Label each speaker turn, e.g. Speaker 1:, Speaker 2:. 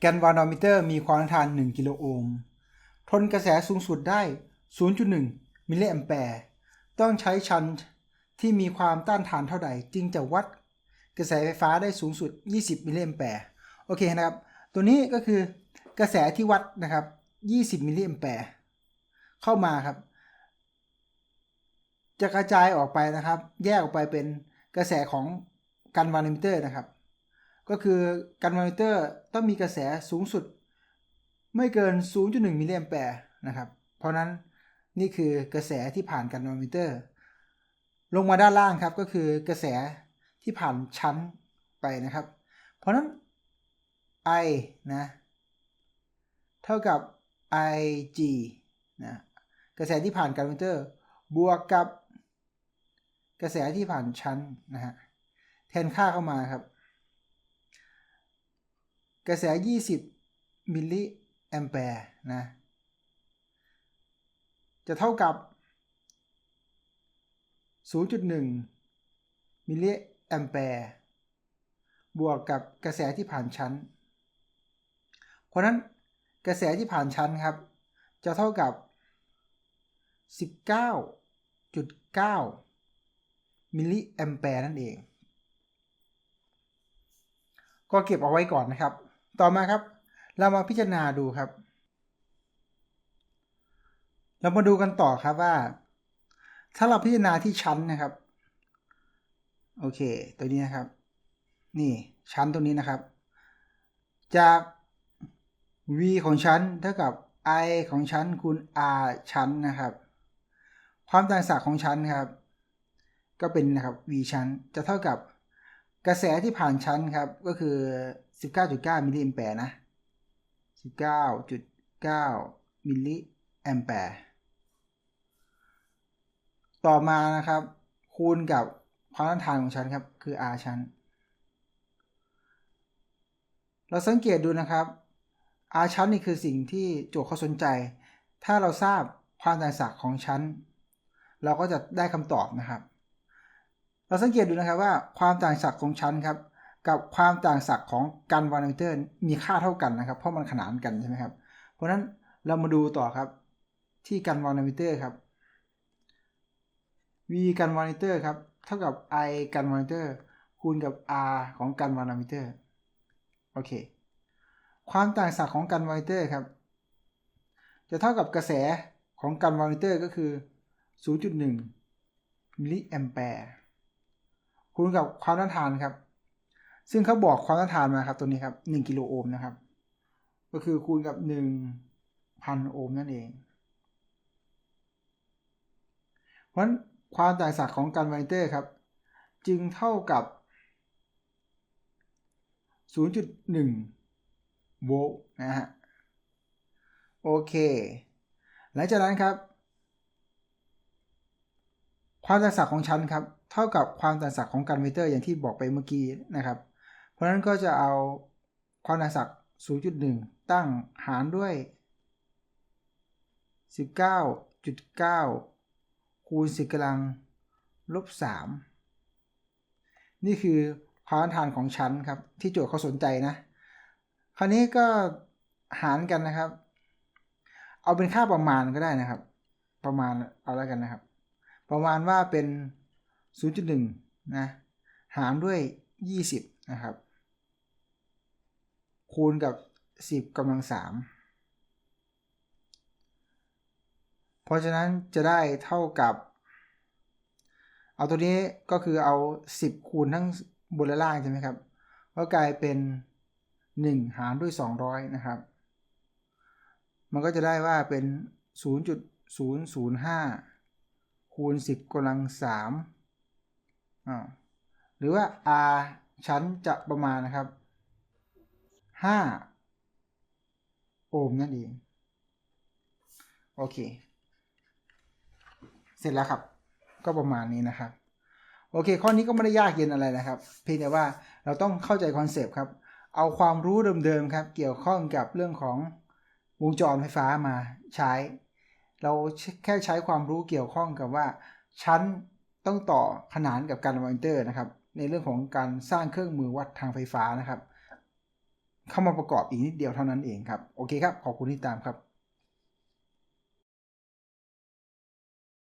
Speaker 1: แกนวานอมิเตอร์มีความต้านทาน 1 กิโลโอห์ม ทนกระแสสูงสุดได้ 0.1 มิลลิแอมแปร์ ต้องใช้ชันที่มีความต้านทานเท่าใด จึงจะวัดกระแสไฟฟ้าได้สูงสุด 20 มิลลิแอมแปร์ โอเคนะครับ ตัวนี้ก็คือกระแสที่วัดนะครับ 20 มิลลิแอมแปร์ เข้ามาครับ จะกระจายออกไปนะครับ แยกออกไปเป็นกระแสของกันวานิมิเตอร์นะครับ ก็คือกันวานิเตอร์ต้องมีกระแสสูงสุด ไม่เกิน 0.1 มิลลิแอมแปร์นะครับ เพราะนั้นนี่คือกระแสที่ผ่านกันวานิเตอร์ ลงมาด้านล่างครับก็คือกระแสที่ผ่านชั้นไปนะครับ เพราะนั้น I นะ เท่ากับ Ig นะกระแสที่ผ่านกันวานิเตอร์ บวกกับ กระแสที่ผ่านชั้นนะฮะแทนค่าเข้ามาครับ กระแส 20 มิลลิแอมแปร์นะ จะเท่ากับ 0.1 มิลลิแอมแปร์บวกกับกระแสที่ผ่านชั้น เพราะนั้นกระแสที่ผ่านชั้นครับ จะเท่ากับ 19.9 มิลลิแอมแปร์นั่นเอง ก็เก็บเอาไว้ก่อนนะครับ ต่อมาครับ เรามาพิจารณาดูครับ เรามาดูกันต่อครับว่า ถ้าเราพิจารณาที่ชั้นนะครับ โอเค ตัวนี้นะครับ นี่ชั้นตรงนี้นะครับ จาก v ของชั้นเท่ากับ i ของชั้นคูณ r ชั้นนะครับ ความต่างศักย์ของชั้นครับ ก็เป็นนะครับ v ชั้นจะเท่ากับกระแสที่ผ่านชั้นครับ ก็คือ 19.9 มิลลิแอมแปร์นะ 19.9 มิลลิแอมแปร์ ต่อมานะครับ คูณกับความต้านทานของชั้นครับ คือ R ชั้น เราสังเกตดูนะครับ R ชั้นนี่คือสิ่งที่โจทย์เขาสนใจ ถ้าเราทราบความต่างศักย์ของชั้น เราก็จะได้คำตอบนะครับ เราสังเกตดูนะครับว่าความต่างศักย์ของชั้นครับ กับความต่างศักย์ของกันวานิเตอร์มีค่าเท่ากันนะครับ เพราะมันขนานกันใช่ไหมครับ เพราะฉะนั้นเรามาดูต่อครับที่กันวานิเตอร์ครับ v กันวานิเตอร์ครับเท่ากับ i กันวานิเตอร์คูณกับ r ของกันวานิเตอร์โอเคความต่างศักย์ของกันวานิเตอร์ครับ จะเท่ากับกระแสของกันวานิเตอร์ก็คือ 0.1มิลลิแอมแปร์คูณกับความต้านทานครับ ซึ่งเขาบอกความต้านทานมาครับ ตัวนี้ครับ1กิโลโอห์มนะครับ ก็คือคูณกับ1,000โอห์มนั่นเอง เพราะฉะนั้นความต่างศักของกันวเตอร์ครับ จึงเท่ากับ 0.1 โวลต์นะฮะ โอเค หลังจากนั้นครับ ความต่างศักของชั้นครับ เท่ากับความต่างศักของกันวเตอร์อย่างที่บอกไปเมื่อกี้นะครับ เพราะฉะนั้นก็จะเอาความต่าศักย์0.1 ตั้งหารด้วย 19.9 คูณ10กำลังลบ 3 นี่คือความต้านทานของชั้นครับ ที่โจทย์เขาสนใจนะ คราวนี้ก็หารกันนะครับ เอาเป็นค่าประมาณก็ได้นะครับ ประมาณเอาแล้วกันนะครับ ประมาณว่าเป็น 0.1 นะ หารด้วย 20 นะครับ คูณกับ 10กำลัง3เพราะฉะนั้นจะได้เท่ากับ เอาตัวนี้ก็คือเอา 10 คูณทั้งบนและล่างใช่ไหมครับ ก็กลายเป็น 1 หารด้วย 200 นะครับ มันก็จะได้ว่าเป็น 0.005 คูณ 10กำลัง3อ่าหรือว่า r ชั้นจะประมาณนะครับ 5 โอห์มนั่นเอง โอเค เสร็จแล้วครับ ก็ประมาณนี้นะครับ โอเค ข้อนี้ก็ไม่ได้ยากเย็นอะไรนะครับ เพียงแต่ว่าเราต้องเข้าใจคอนเซปต์ครับ เอาความรู้เดิมๆครับ เกี่ยวข้องกับเรื่องของวงจรไฟฟ้ามาใช้ เราแค่ใช้ความรู้เกี่ยวข้องกับว่าชั้นต้องต่อขนานกับการมอนิเตอร์นะครับ ในเรื่องของการสร้างเครื่องมือวัดทางไฟฟ้านะครับ เข้ามาประกอบอีกนิดเดียวเท่านั้นเองครับ โอเคครับ ขอบคุณที่ตามครับ